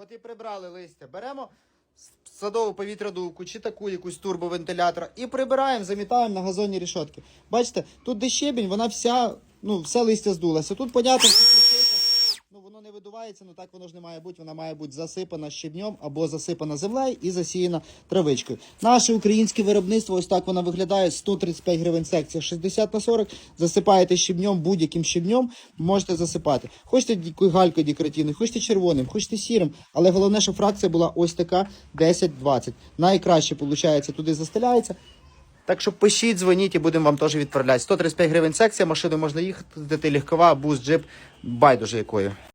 от і прибрали листя. Беремо садову повітрядувку чи таку якусь турбовентилятора і прибираємо, замітаємо на газонні рішотки. Бачите, тут де щебінь, вона вся, ну, все листя здулося. Тут, понятно, воно не видувається, ну так воно ж не має бути. Вона має бути засипана щебнем або засипана землею і засіяна травичкою. Наше українське виробництво, ось так воно виглядає. 135 гривень секція, 60 на 40. Засипаєте щебнем, будь-яким щебнем можете засипати. Хочете галькою декоративною, хочете червоним, хочете сірим. Але головне, щоб фракція була ось така 10-20. Найкраще виходить, туди застеляється. Так що пишіть, дзвоніть і будемо вам теж відправляти. 135 гривень секція, машиною можна їхати, здати легкова, бус, джип, байдуже якою.